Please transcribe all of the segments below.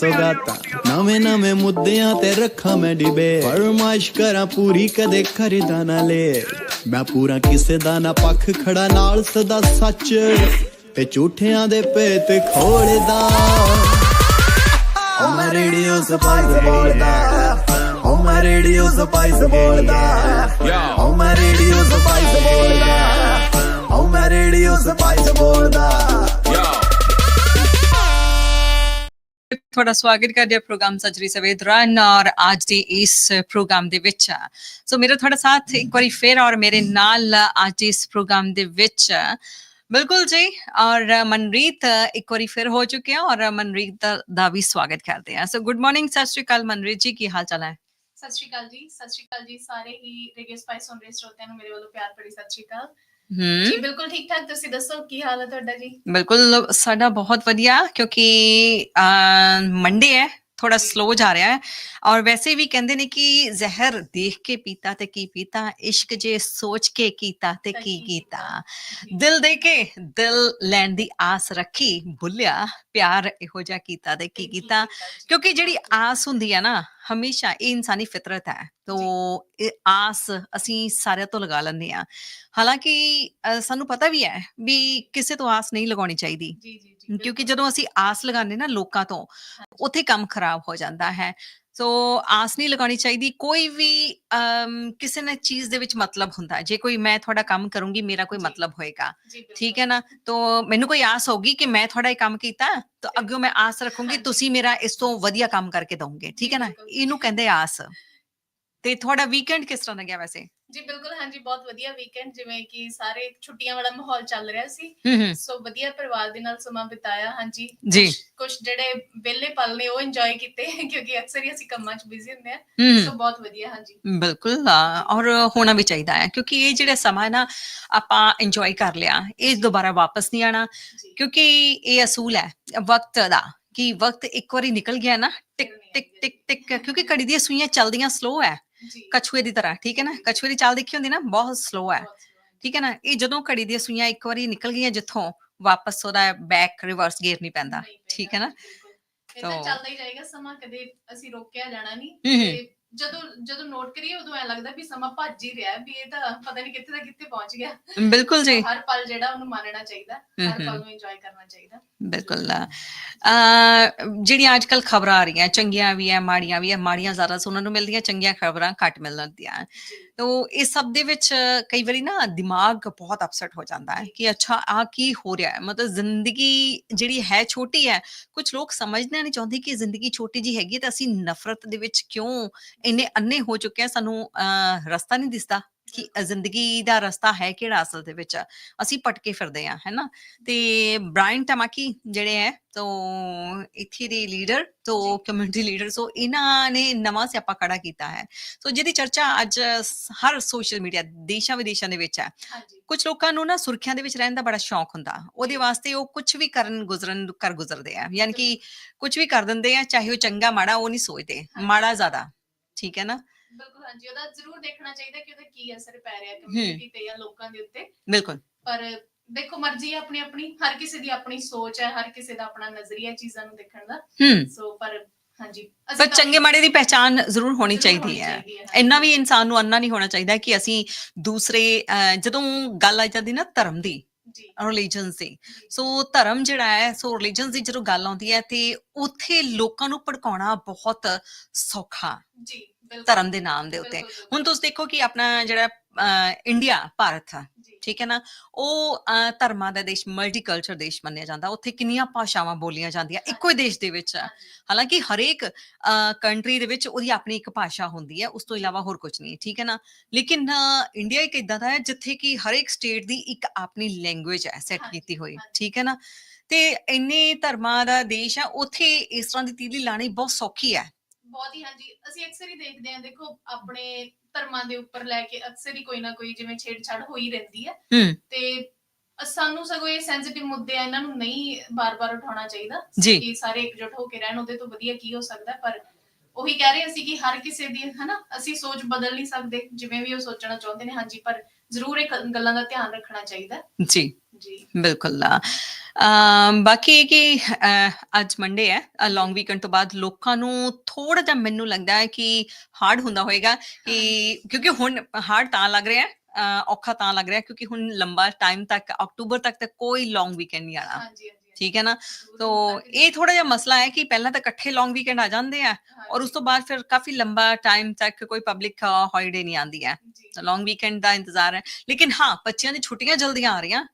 ਸੋਗਾਤਾ। ਨਵੇਂ ਨਵੇਂ ਮੁੱਦਿਆਂ ਤੇ ਰੱਖਾਂ ਮੈਂ ਡਿਬੇ ਫਰਮਾਇਸ਼ ਕਰਾਂ ਪੂਰੀ, ਕਦੇ ਖਰੀਦਾ ਨਾ ਲੈ। ਮੈਂ ਪੂਰਾ ਕਿਸੇ ਦਾ ਨਾ ਪੱਖ ਖੜਾ, ਨਾਲ ਸਦਾ ਸੱਚ। ਤੇ ਝੂਠਿਆਂ ਦੇ ਭੇਤ ਖੋਲਦਾ। ਓ ਮੈਂ ਰੇਡੀਓ ਸਪਾਈਸ ਬੋਲਦਾ। ਓ ਮੈਂ ਰੇਡੀਓ ਸਪਾਈਸ ਬੋਲਦਾ। ਓ ਮੈਂ ਰੇਡੀਓ ਸਪਾਈਸ ਬੋਲਦਾ। ਓ ਮੈਂ ਰੇਡੀਓ ਸਪਾਈਸ ਬੋਲਦਾ। ਤੁਹਾਡਾ ਸਵਾਗਤ ਕਰਦੇ ਹਾਂ ਪ੍ਰੋਗਰਾਮ ਸਜਰੀ ਸਵੇਦਰਨ ਔਰ ਅੱਜ ਦੇ ਇਸ ਪ੍ਰੋਗਰਾਮ ਦੇ ਵਿੱਚ। ਸੋ ਮੇਰਾ ਤੁਹਾਡਾ ਸਾਥ ਇੱਕ ਵਾਰੀ ਫੇਰ ਔਰ ਮੇਰੇ ਨਾਲ ਅੱਜ ਇਸ ਪ੍ਰੋਗਰਾਮ ਦੇ ਵਿੱਚ ਬਿਲਕੁਲ ਜੀ ਔਰ ਮਨਰੀਤ ਇੱਕ ਵਾਰੀ ਫਿਰ ਹੋ ਚੁੱਕੇ ਆ ਔਰ ਮਨਰੀਤ ਦਾ- ਵੀ ਸਵਾਗਤ ਕਰਦੇ ਆ ਸੋ ਗੁੱਡ ਮਾਰਨਿੰਗ, ਸਤਿ ਸ਼੍ਰੀ ਅਕਾਲ ਮਨਰੀਤ ਜੀ, ਕੀ ਹਾਲ ਚਾਲ ਹੈ? ਸਤਿ ਸ਼੍ਰੀ ਅਕਾਲ ਜੀ, ਸਤਿ ਸ਼੍ਰੀ ਅਕਾਲ ਜੀ, ਸਾਰੇ ਹੀ ਰੇਡੀਓ ਸਪਾਈਸ ਸੁਣ ਰਹੇ ਸਰੋਤਿਆਂ ਨੂੰ ਮੇਰੇ ਵੱਲੋਂ ਪਿਆਰ ਭਰੀ ਸਤਿ ਸ਼੍ਰੀ ਅਕਾਲ। ਜੀ ਹੂੰ। ਬਿਲਕੁਲ ਠੀਕ ਠਾਕ ਤੁਸੀਂ ਦੱਸੋ ਕੀ ਹਾਲ ਹੈ ਤੁਹਾਡਾ ਜੀ? ਬਿਲਕੁਲ ਸਾਡਾ ਬਹੁਤ ਵਧੀਆ ਕਿਉਂਕਿ ਮੰਡੇ ਹੈ ਥੋੜਾ ਸਲੋ ਜਾ ਰਿਹਾ ਹੈ। ਔਰ ਵੈਸੇ ਵੀ ਕਹਿੰਦੇ ਨੇ ਕਿ ਜ਼ਹਿਰ ਦੇਖ ਕੇ ਪੀਤਾ ਤੇ ਕੀ ਪੀਤਾ ਇਸ਼ਕ ਜੇ ਸੋਚ ਕੇ ਕੀਤਾ ਤੇ ਕੀ ਕੀਤਾ। ਜੀ। ਦਿਲ ਦੇ ਕੇ ਦਿਲ ਲੈਣ ਦੀ ਆਸ ਰੱਖੀ ਭੁੱਲਿਆ ਪਿਆਰ ਇਹੋ ਜਿਹਾ ਕੀਤਾ ਤੇ ਕੀ ਕੀਤਾ ਜੀ? ਕਿਉਂਕਿ ਜਿਹੜੀ ਆਸ ਹੁੰਦੀ ਹੈ ਨਾ ਹਮੇਸ਼ਾ ਇਹ ਇਨਸਾਨੀ ਫਿਤਰਤ ਹੈ। ਤੋ ਇਹ ਆਸ ਅਸੀਂ ਸਾਰਿਆਂ ਤੋਂ ਲਗਾ ਲੈਂਦੇ ਆ ਹਾਲਾਂਕਿ ਸਾਨੂੰ ਪਤਾ ਵੀ ਹੈ ਵੀ ਕਿਸੇ ਤੋਂ ਆਸ ਨਹੀਂ ਲਗਾਉਣੀ ਚਾਹੀਦੀ। ਜੀ ਜੀ ਕਿਉਂਕਿ। ਜਦੋਂ ਅਸੀਂ ਆਸ ਲਗਾਉਂਦੇ ਨਾ ਲੋਕਾਂ ਤੋਂ ਉੱਥੇ ਕੰਮ ਖਰਾਬ ਹੋ ਜਾਂਦਾ ਹੈ। ਸੋ ਆਸ ਨਹੀਂ ਲਗਾਉਣੀ ਚਾਹੀਦੀ ਕੋਈ ਵੀ ਕਿਸੇ ਨਾ ਚੀਜ਼ ਦੇ ਵਿੱਚ ਮਤਲਬ ਹੁੰਦਾ। ਜੇ ਕੋਈ ਮੈਂ ਤੁਹਾਡਾ ਕੰਮ ਕਰੂੰਗੀ ਮੇਰਾ ਕੋਈ। ਮਤਲਬ ਹੋਏਗਾ। ਠੀਕ ਹੈ ਨਾ ਤੋ ਮੈਨੂੰ ਕੋਈ ਆਸ ਹੋਗੀ ਕਿ ਮੈਂ ਤੁਹਾਡਾ ਇਹ ਕੰਮ ਕੀਤਾ ਤਾਂ ਅੱਗੇ ਮੈਂ ਆਸ ਰੱਖੂੰਗੀ। ਤੁਸੀਂ ਮੇਰਾ ਇਸ ਤੋਂ ਵਧੀਆ ਕੰਮ ਕਰਕੇ ਦੋਗੇ ਠੀਕ ਹੈ ਨਾ। ਇਹਨੂੰ ਕਹਿੰਦੇ ਆਸ ਤੇ ਤੁਹਾਡਾ ਵੀਕਐਂਡ ਕਿਸ ਤਰ੍ਹਾਂ ਦਾ ਗਿਆ ਵੈਸੇ ਜੀ ਬਿਲਕੁਲ ਹਾਂਜੀ ਬਹੁਤ ਵਧੀਆ ਵੀਕਐਂਡ ਜਿਵੇਂ ਕਿ ਸਾਰੇ ਛੁੱਟੀਆਂ ਵਾਲਾ ਮਾਹੌਲ ਚੱਲ ਰਿਹਾ ਸੀ। ਹੂੰ ਸੋ ਵਧੀਆ ਪਰਿਵਾਰ ਦੇ ਨਾਲ ਸਮਾਂ ਬਿਤਾਇਆ ਹਾਂਜੀ। ਜੀ। ਕੁਝ ਜਿਹੜੇ ਵਿਹਲੇ ਪਲ ਨੇ ਉਹ ਇੰਜੋਏ ਕੀਤੇ ਕਿਉਂਕਿ ਅਕਸਰ ਹੀ ਅਸੀਂ ਕੰਮਾਂ 'ਚ ਬਿਜ਼ੀ ਹੁੰਦੇ ਆ ਹੂੰ ਸੋ ਬਹੁਤ ਵਧੀਆ ਹਾਂਜੀ। ਬਿਲਕੁਲ ਆ, ਔਰ ਹੋਣਾ ਵੀ ਚਾਹੀਦਾ ਹੈ ਕਿਉਂਕਿ ਇਹ ਜਿਹੜਾ ਸਮਾਂ ਹੈ ਨਾ ਆਪਾਂ ਇੰਜੋਏ ਕਰ ਲਿਆ ਇਹ ਦੁਬਾਰਾ ਵਾਪਸ ਨਹੀਂ ਆਣਾ ਜੀ। ਕਿਉਂਕਿ ਇਹ ਅਸੂਲ ਹੈ ਵਕਤ ਦਾ ਕਿ ਵਕਤ ਇੱਕ ਵਾਰੀ ਨਿਕਲ ਗਿਆ ਨਾ ਟਿਕ ਟਿਕ ਟਿਕ ਟਿਕ ਕਿਉਂਕਿ ਘੜੀ ਦੀਆਂ ਸੂਈਆਂ ਚੱਲਦੀਆਂ ਸਲੋ ਹੈ। ਕਛੂਏ ਦੀ ਤਰ੍ਹਾਂ ਠੀਕ ਹੈ ਨਾ ਕਛੂਏ ਦੀ ਚਾਲ ਦੇਖੀ ਹੁੰਦੀ ਨਾ ਬਹੁਤ ਸਲੋ ਹੈ। ਠੀਕ ਹੈ ਨਾ ਇਹ ਜਦੋਂ ਘੜੀ ਦੀਆਂ ਸੂਈਆਂ ਇੱਕ ਵਾਰੀ ਨਿਕਲ ਗਈਆਂ ਜਿੱਥੋਂ ਵਾਪਸ ਉਹਦਾ ਬੈਕ ਰਿਵਰਸ ਗੇਅਰ ਨਹੀਂ ਪੈਂਦਾ ਠੀਕ ਹੈ ਨਾ। ਇਹ ਤਾਂ ਚੱਲਦਾ ਹੀ ਜਾਏਗਾ ਸਮਾਂ ਕਦੇ ਅਸੀਂ ਰੋਕਿਆ ਜਾਣਾ ਨਹੀਂ। ਤੇ ਜਦੋਂ ਜਦੋਂ ਨੋਟ ਕਰੀਏ ਉਦੋਂ ਐ ਲੱਗਦਾ ਵੀ ਸਮਾਂ ਭੱਜ ਹੀ ਰਿਹਾ ਵੀ ਇਹ ਤਾਂ ਪਤਾ ਨਹੀਂ ਕਿੱਥੇ ਦਾ ਕਿੱਥੇ ਪਹੁੰਚ ਗਿਆ। ਬਿਲਕੁਲ ਜੀ। ਹਰ ਪਲ ਜਿਹੜਾ ਉਹਨੂੰ ਮਾਣਨਾ ਚਾਹੀਦਾ ਹਰ ਪਲ। ਨੂੰ ਇੰਜੋਏ ਕਰਨਾ ਚਾਹੀਦਾ। ਬਿਲਕੁਲ ਅ ਜਿਹੜੀਆਂ ਅੱਜ ਕੱਲ ਖਬਰਾਂ ਆ ਰਹੀਆਂ ਚੰਗੀਆਂ ਵੀ ਹੈ ਮਾੜੀਆਂ ਵੀ ਹੈ ਮਾੜੀਆਂ ਜ਼ਿਆਦਾ ਸੁਣਨ ਨੂੰ ਮਿਲਦੀਆਂ ਚੰਗੀਆਂ ਖਬਰਾਂ ਘੱਟ ਮਿਲਦੀਆਂ ਤੋ ਇਸ ਸਭ ਦੇ ਵਿੱਚ ਕਈ ਵਾਰੀ ਨਾ ਦਿਮਾਗ ਬਹੁਤ ਅਪਸੈਟ ਹੋ ਜਾਂਦਾ ਹੈ ਕਿ ਅੱਛਾ ਆ ਕੀ ਹੋ ਰਿਹਾ ਹੈ? ਮਤਲਬ ਜ਼ਿੰਦਗੀ ਜਿਹੜੀ ਹੈ ਛੋਟੀ ਹੈ ਕੁਝ ਲੋਕ ਸਮਝਣਾ ਨਹੀਂ ਚਾਹੁੰਦੇ ਕਿ ਜ਼ਿੰਦਗੀ ਛੋਟੀ ਜੀ ਹੈਗੀ ਤਾਂ ਅਸੀਂ ਨਫ਼ਰਤ ਦੇ ਵਿੱਚ ਕਿਉਂ ਇੰਨੇ ਅੰਨੇ ਹੋ ਚੁੱਕੇ ਹਾਂ? ਸਾਨੂੰ ਰਸਤਾ ਨਹੀਂ ਦਿਸਦਾ। ਕਿ ਜ਼ਿੰਦਗੀ ਦਾ ਰਸਤਾ ਹੈ ਕਿਹੜਾ ਅਸਲ ਦੇ ਵਿੱਚ? ਅਸੀਂ ਭਟਕੇ ਫਿਰਦੇ ਹਾਂ ਹੈ ਨਾ? ਤੇ ਬ੍ਰਾਇਨ ਟਮਾਕੀ ਜਿਹੜੇ ਹੈ ਤੋ ਇੱਥੇ ਦੇ ਲੀਡਰ ਤੋ। ਕਮਿਊਨਿਟੀ ਲੀਡਰ ਸੋ ਇਹਨਾਂ ਨੇ ਨਵਾਂ ਸਿਆਪਾ ਖੜਾ ਕੀਤਾ ਹੈ। ਸੋ ਜਿਹਦੀ ਚਰਚਾ ਅੱਜ ਹਰ ਸੋਸ਼ਲ ਮੀਡੀਆ ਦੇਸ਼ਾਂ ਵਿਦੇਸ਼ਾਂ ਦੇ ਵਿੱਚ ਹੈ। ਕੁਝ ਲੋਕਾਂ ਨੂੰ ਨਾ ਸੁਰਖੀਆਂ ਦੇ ਵਿੱਚ ਰਹਿਣ ਦਾ ਬੜਾ ਸ਼ੌਂਕ ਹੁੰਦਾ। ਉਹਦੇ ਵਾਸਤੇ ਉਹ ਕੁਝ ਵੀ ਕਰਨ ਗੁਜ਼ਰਨ ਕਰ ਗੁਜ਼ਰਦੇ ਆ। ਯਾਨੀ ਕਿ ਕੁਝ ਵੀ ਕਰ ਦਿੰਦੇ ਆ ਚਾਹੇ ਉਹ ਚੰਗਾ ਮਾੜਾ ਉਹ ਨਹੀਂ ਸੋਚਦੇ। ਮਾੜਾ ਜ਼ਿਆਦਾ ਠੀਕ ਹੈ ਨਾ? ਬਿਲਕੁਲ ਹਾਂਜੀ। ਉਹਦਾ ਜ਼ਰੂਰ ਦੇਖਣਾ ਚਾਹੀਦਾ ਕਿ ਉਹਦਾ ਕੀ ਅਸਰ ਪੈ ਰਿਹਾ ਕਮਿਊਨਿਟੀ ਤੇ ਜਾਂ ਲੋਕਾਂ ਦੇ ਉੱਤੇ। ਬਿਲਕੁਲ। ਪਰ ਦੇਖੋ ਮਰਜ਼ੀ ਹੈ ਆਪਣੀ ਆਪਣੀ ਹਰ ਕਿਸੇ ਦੀ ਆਪਣੀ ਸੋਚ ਹੈ ਹਰ ਕਿਸੇ ਦਾ ਆਪਣਾ ਨਜ਼ਰੀਆ ਚੀਜ਼ਾਂ ਨੂੰ ਦੇਖਣ ਦਾ। ਹੂੰ। ਸੋ ਪਰ ਹਾਂਜੀ ਪਰ ਚੰਗੇ ਮਾੜੇ ਦੀ ਪਹਿਚਾਨ ਜ਼ਰੂਰ ਹੋਣੀ ਚਾਹੀਦੀ ਹੈ। ਇੰਨਾ ਵੀ ਇਨਸਾਨ ਨੂੰ ਅੰਨਾ ਨਹੀਂ ਹੋਣਾ ਚਾਹੀਦਾ ਕਿ ਅਸੀਂ ਦੂਸਰੇ ਜਦੋਂ ਗੱਲ ਆ ਜਾਂਦੀ ਨਾ ਧਰਮ ਦੀ ਜੀ। ਰਿਲੀਜਨਸ ਦੀ। ਸੋ ਧਰਮ ਜਿਹੜਾ ਹੈ ਸੋ ਰਿਲੀਜਨਸ ਦੀ ਜਦੋਂ ਗੱਲ ਆਉਂਦੀ ਹੈ ਤੇ ਉੱਥੇ ਲੋਕਾਂ ਨੂੰ ਭੜਕਾਉਣਾ ਬਹੁਤ ਸੌਖਾ ਜੀ ਧਰਮ ਦੇ ਨਾਮ ਦੇ ਉੱਤੇ। ਹੁਣ ਤੁਸੀਂ ਦੇਖੋ ਕਿ ਆਪਣਾ ਜਿਹੜਾ ਇੰਡੀਆ ਭਾਰਤ ਜੀ, ਠੀਕ ਹੈ ਨਾ? ਉਹ ਧਰਮਾਂ ਦਾ ਦੇਸ਼ ਮਲਟੀਕਲਚਰ ਦੇਸ਼ ਮੰਨਿਆ ਜਾਂਦਾ। ਉੱਥੇ ਕਿੰਨੀਆਂ ਭਾਸ਼ਾਵਾਂ ਬੋਲੀਆਂ ਜਾਂਦੀਆਂ। ਇੱਕੋ ਹੀ ਦੇਸ਼ ਦੇ ਵਿੱਚ ਹਾਲਾਂਕਿ ਹਰੇਕ ਕੰਟਰੀ ਦੇ ਵਿੱਚ ਉਹਦੀ ਆਪਣੀ ਇੱਕ ਭਾਸ਼ਾ ਹੁੰਦੀ ਹੈ। ਉਸ ਤੋਂ ਇਲਾਵਾ ਹੋਰ ਕੁਝ ਨਹੀਂ ਠੀਕ ਹੈ ਨਾ? ਲੇਕਿਨ ਇੰਡੀਆ ਇੱਕ ਇਦਾਂ ਦਾ ਹੈ ਜਿੱਥੇ ਕਿ ਹਰੇਕ ਸਟੇਟ ਦੀ ਇੱਕ ਆਪਣੀ ਲੈਂਗੁਏਜ ਹੈ ਸੈੱਟ ਕੀਤੀ ਹੋਈ। ਠੀਕ ਹੈ ਨਾ? ਤੇ ਇੰਨੇ ਧਰਮਾਂ ਦਾ ਦੇਸ਼ ਹੈ ਉੱਥੇ ਇਸ ਤਰ੍ਹਾਂ ਦੀ ਤੀਲੀ ਲਾਣੀ ਬਹੁਤ ਸੌਖੀ ਹੈ। ਬਹੁਤ ਹੀ ਹਾਂਜੀ ਅਸੀਂ ਅਕਸਰ ਹੀ ਦੇਖਦੇ ਹਾਂ ਦੇਖੋ ਆਪਣੇ ਧਰਮਾਂ ਦੇ ਉੱਪਰ ਲੈ ਕੇ ਅਕਸਰ ਹੀ ਕੋਈ ਨਾ ਕੋਈ ਜਿਵੇਂ ਛੇੜਛਾੜ ਹੋਈ ਰਹਿੰਦੀ ਹੈ। ਹੂੰ। ਤੇ ਸਾਨੂੰ ਸਗੋਂ ਇਹ ਸੈਂਸਿਟਿਵ ਮੁੱਦੇ ਆ ਇਹਨਾਂ ਨੂੰ ਨਹੀਂ ਬਾਰ-ਬਾਰ ਉਠਾਉਣਾ ਚਾਹੀਦਾ। ਜੀ। ਕਿ ਸਾਰੇ ਇਕਜੁੱਟ ਹੋ ਕੇ ਰਹਿਣ ਉਹਦੇ ਤੋਂ ਵਧੀਆ ਕੀ ਹੋ ਸਕਦਾ ਹੈ, ਪਰ ਉਹੀ ਕਹਿ ਰਹੇ ਅਸੀਂ ਕਿ ਹਰ ਕਿਸੇ ਦੀ ਹਨਾ ਅਸੀਂ ਸੋਚ ਬਦਲ ਨਹੀਂ ਸਕਦੇ ਜਿਵੇਂ ਵੀ ਉਹ ਸੋਚਣਾ ਚਾਹੁੰਦੇ ਨੇ ਹਾਂਜੀ ਪਰ ਜ਼ਰੂਰ ਇਹ ਗ- ਗੱਲਾਂ ਦਾ ਧਿਆਨ ਰੱਖਣਾ ਚਾਹੀਦਾ ਹੈ। ਜੀ। ਜੀ। ਬਿਲਕੁਲ ਬਾਕੀ ਇਹ ਕਿ ਅੱਜ ਮੰਡੇ ਹੈ ਲੌਂਗ ਵੀਕਐਂਡ ਤੋਂ ਬਾਅਦ ਲੋਕਾਂ ਨੂੰ ਥੋੜਾ ਜਿਹਾ ਮੈਨੂੰ ਲੱਗਦਾ ਹੈ ਕਿ ਹਾਰਡ ਹੁੰਦਾ ਹੋਏਗਾ ਕਿ ਕਿਉਂਕਿ ਹੁਣ ਹਾਰਡ ਤਾਂ ਲੱਗ ਰਿਹਾ ਹੈ ਔਖਾ ਤਾਂ ਲੱਗ ਰਿਹਾ ਕਿਉਂਕਿ ਹੁਣ ਲੰਬਾ ਟਾਈਮ ਤੱਕ ਅਕਤੂਬਰ ਤੱਕ ਤਾਂ ਕੋਈ ਲੌਂਗ ਵੀਕਐਂਡ ਨਹੀਂ ਆਣਾ ਹਾਂਜੀ ਠੀਕ ਹੈ ਨਾ ਜ਼ਰੂਰ ਤੋ ਹੁਣ ਤੱਕ ਇਹ ਥੋੜਾ ਜਿਹਾ ਮਸਲਾ ਹੈ ਕਿ ਪਹਿਲਾਂ ਤਾਂ ਇਕੱਠੇ ਲੌਂਗ ਵੀਕਐਂਡ ਆ ਜਾਂਦੇ ਆ ਔਰ ਉਸ ਤੋਂ ਬਾਅਦ ਫਿਰ ਕਾਫੀ ਲੰਬਾ ਟਾਈਮ ਤੱਕ ਕੋਈ ਪਬਲਿਕ ਹੌਲੀਡੇ ਨਹੀਂ ਆਂਦੀ ਹੈ ਜੀ, ਤਾਂ ਲੌਂਗ ਵੀਕਐਂਡ ਦਾ ਇੰਤਜ਼ਾਰ ਹੈ ਲੇਕਿਨ ਹਾਂ ਬੱਚਿਆਂ ਦੀ ਛੁੱਟੀਆਂ ਜਲਦੀਆਂ ਆ ਰਹੀਆਂ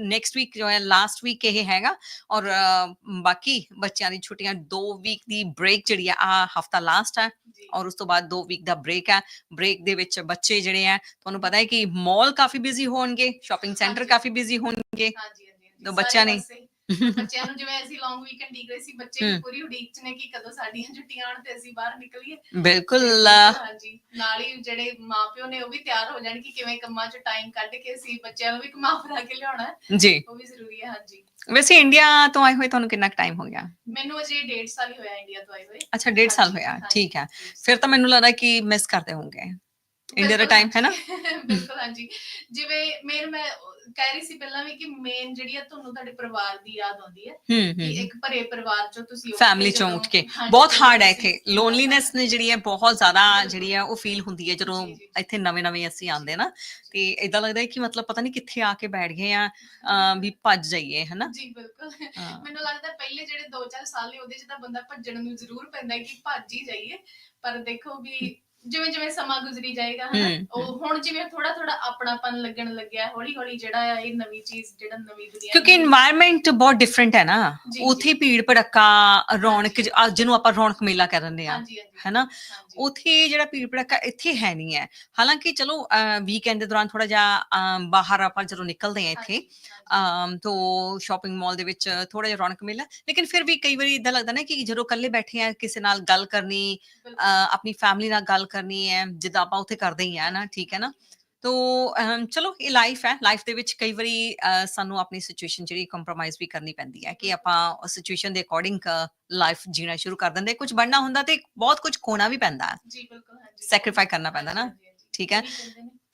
ਨੈਕਸਟ ਵੀਕ ਜੋ ਹੈ ਲਾਸਟ ਵੀਕ ਇਹ ਹੈਗਾ ਔਰ ਅਹ, ਬਾਕੀ ਬੱਚਿਆਂ ਦੀ ਛੁੱਟੀਆਂ 2 ਵੀਕ ਦੀ ਬ੍ਰੇਕ ਜਿਹੜੀ ਆ ਆ ਹਫਤਾ ਲਾਸਟ ਹੈ ਜੀ, ਔਰ ਉਸ ਤੋਂ ਬਾਅਦ 2 ਵੀਕ ਦਾ ਬ੍ਰੇਕ ਹੈ ਬ੍ਰੇਕ ਦੇ ਵਿੱਚ ਬੱਚੇ ਜਿਹੜੇ ਆ ਤੁਹਾਨੂੰ ਪਤਾ ਹੈ ਕਿ ਮਾਲ ਕਾਫੀ ਬਿਜ਼ੀ ਹੋਣਗੇ ਸ਼ਾਪਿੰਗ ਸੈਂਟਰ ਹਾਂਜੀ। ਕਾਫੀ ਬਿਜ਼ੀ ਹੋਣਗੇ ਹਾਂਜੀ ਹਾਂਜੀ ਹਾਂਜੀ, ਤਾਂ ਸਾਰੇ ਬੱਚਿਆਂ ਨੇ- ਪਾਸੇ। ਬੱਚਿਆਂ ਨੂੰ ਜਿਵੇਂ ਅਸੀਂ ਲੌਂਗ ਵੀਕਐਂਡ ਡੀਕ ਰਹੇ ਸੀ ਬੱਚੇ ਵੀ ਹਮ। ਪੂਰੀ ਉਡੀਕ ਚ ਨੇ ਕਿ ਕਦੋਂ ਸਾਡੀਆਂ ਛੁੱਟੀਆਂ ਆਉਣ ਤੇ ਅਸੀਂ ਬਾਹਰ ਨਿਕਲੀਏ। ਬਿਲਕੁਲ ਹਾਂਜੀ ਨਾਲ ਹੀ ਜਿਹੜੇ ਮਾਪਿਓ ਨੇ ਉਹ ਵੀ ਤਿਆਰ ਹੋ ਜਾਣ ਕਿ ਕਿਵੇਂ ਕੰਮਾਂ 'ਚ ਟਾਈਮ ਕੱਢ ਕੇ ਅਸੀਂ ਬੱਚਿਆਂ ਨੂੰ ਵੀ ਘੁਮਾ ਫਿਰਾ ਕੇ ਲਿਆਉਣਾ ਹੈ। ਜੀ। ਉਹ ਵੀ ਜ਼ਰੂਰੀ ਹੈ ਹਾਂਜੀ। ਵੈਸੇ ਇੰਡੀਆ ਤੋਂ ਆਏ ਹੋਏ ਤੁਹਾਨੂੰ ਕਿੰਨਾ ਟਾਈਮ ਹੋ ਗਿਆ? ਮੈਨੂੰ ਅਜੇ 1.5 ਸਾਲ ਹੀ ਹੋਇਆ ਇੰਡੀਆ ਤੋਂ ਆਏ ਹੋਏ। ਅੱਛਾ 1.5 ਸਾਲ ਹਾਂਜੀ, ਹੋਇਆ ਹਾਂਜੀ, ਠੀਕ ਹੈ। ਫਿਰ ਤਾਂ ਮੈਨੂੰ ਲੱਗਦਾ ਕਿ ਮਿਸ ਕਰਦੇ ਹੋਵੋਗੇ ਇੰਡੀਆ ਦਾ ਬਿਲਕੁਲ ਟਾਈਮ ਹੈ ਨਾ? ਬਿਲਕੁਲ ਹਾਂਜੀ। ਜਿਵੇਂ ਮੇਨ ਮੈਂ ਕਹਿ ਰਹੀ ਸੀ ਪਹਿਲਾਂ ਵੀ ਕਿ ਮੇਨ ਜਿਹੜੀ ਆ ਤੁਹਾਨੂੰ ਤੁਹਾਡੇ ਪਰਿਵਾਰ ਦੀ ਯਾਦ ਆਉਂਦੀ ਹੈ ਹੂੰ ਕਿ ਹੂੰ। ਇੱਕ ਭਰੇ ਪਰਿਵਾਰ ਚੋਂ ਤੁਸੀਂ ਫੈਮਿਲੀ ਚੋਂ ਉੱਠ ਕੇ। ਬਹੁਤ ਹਾਰਡ ਹੈ ਇੱਥੇ। ਲੋਨਲੀਨੈਸ ਨੇ ਜਿਹੜੀ ਹੈ ਬਹੁਤ ਜ਼ਿਆਦਾ। ਜਿਹੜੀ ਹੈ ਉਹ ਫੀਲ ਹੁੰਦੀ ਹੈ ਜਦੋਂ। ਇੱਥੇ ਨਵੇਂ ਨਵੇਂ ਅਸੀਂ ਆਉਂਦੇ ਨਾ। ਤੇ ਇਦਾਂ ਲੱਗਦਾ ਹੈ ਕਿ ਮਤਲਬ ਪਤਾ ਨਹੀਂ ਕਿੱਥੇ ਆ ਕੇ ਬੈਠ ਗਏ ਆ ਵੀ ਭੱਜ ਜਾਈਏ ਹਨਾ? ਜੀ ਬਿਲਕੁਲ। ਹਾਂ। ਮੈਨੂੰ ਲੱਗਦਾ ਪਹਿਲੇ ਜਿਹੜੇ 2-4 ਸਾਲ ਨੇ ਉਹਦੇ 'ਚ ਤਾਂ ਬੰਦਾ ਭੱਜਣ ਨੂੰ ਜ਼ਰੂਰ ਪੈਂਦਾ ਹੈ ਕਿ ਭੱਜ ਹੀ ਜਾਈਏ। ਪਰ ਦੇਖੋ ਵੀ ਜਿਵੇਂ ਜਿਵੇਂ ਸਮਾਂ ਗੁਜ਼ਰੀ ਜਾਏਗਾ ਹਨਾ? ਉਹ ਹੁਣ ਜਿਵੇਂ ਥੋੜਾ ਥੋੜਾ ਆਪਣਾਪਨ ਲੱਗਣ ਲੱਗਿਆ ਹੌਲੀ ਹੌਲੀ ਜਿਹੜਾ ਆ ਇਹ ਨਵੀਂ ਚੀਜ਼ ਜਿਹੜਾ ਨਵੀਂ ਦੁਨੀਆ ਕਿਉਂਕਿ এনवायरमेंट ਬਹੁਤ ਡਿਫਰੈਂਟ ਹੈ ਨਾ। ਉਥੇ ਭੀੜ ਭੜੱਕਾ ਰੌਣਕ ਜਿਹਨੂੰ ਆਪਾਂ ਰੌਣਕ ਮੇਲਾ ਕਹਿ ਦਿੰਦੇ ਆ ਹੈਨਾ? ਉਥੇ ਜਿਹੜਾ ਭੀੜ ਭੜੱਕਾ ਇੱਥੇ ਹੈ ਨਹੀਂ ਹੈ। ਹਾਲਾਂਕਿ ਚਲੋ ਵੀਕਐਂਡ ਦੇ ਦੌਰਾਨ ਥੋੜਾ ਜਿਹਾ ਬਾਹਰ ਆਪਾਂ ਜਦੋਂ ਨਿਕਲਦੇ ਆ ਇੱਥੇ ਤੋਂ ਸ਼ਾਪਿੰਗ ਮਾਲ ਦੇ ਵਿੱਚ ਥੋੜਾ ਜਿਹਾ ਰੌਣਕ ਮੇਲਾ ਲੇਕਿਨ ਫਿਰ ਵੀ ਕਈ ਵਾਰੀ ਇਦਾਂ ਲੱਗਦਾ ਨਾ ਕਿ ਜਦੋਂ ਇਕੱਲੇ ਬੈਠੇ ਆ ਕਿਸੇ ਨਾਲ ਗੱਲ ਕਰਨੀ ਆਪਣੀ ਫੈਮਲੀ ਨਾਲ ਗੱਲ ਕਰਨੀ ਹੈ ਜਿੱਦਾਂ ਆਪਾਂ ਉੱਥੇ ਕਰਦੇ ਹੀ ਆ ਨਾ ਠੀਕ ਹੈ ਨਾ? ਤੋ ਚਲੋ ਇਹ ਲਾਈਫ ਹੈ ਲਾਈਫ ਦੇ ਵਿੱਚ ਕਈ ਵਾਰੀ ਸਾਨੂੰ ਆਪਣੀ ਸਿਚੁਏਸ਼ਨ ਜਿਹੜੀ ਕੰਪਰੋਮਾਈਜ਼ ਵੀ ਕਰਨੀ ਪੈਂਦੀ ਹੈ ਕਿ ਆਪਾਂ ਸਿਚੁਏਸ਼ਨ ਦੇ ਅਕੋਰਡਿੰਗ ਲਾਈਫ ਜੀਣਾ ਸ਼ੁਰੂ ਕਰ ਦਿੰਦੇ। ਕੁਝ ਬਣਨਾ ਹੁੰਦਾ ਤੇ ਬਹੁਤ ਕੁਝ ਖੋਣਾ ਵੀ ਪੈਂਦਾ। ਹੈ ਜੀ ਬਿਲਕੁਲ ਹਾਂਜੀ। Sacrifice ਕਰਨਾ ਪੈਂਦਾ ਨਾ। ਠੀਕ ਹੈ?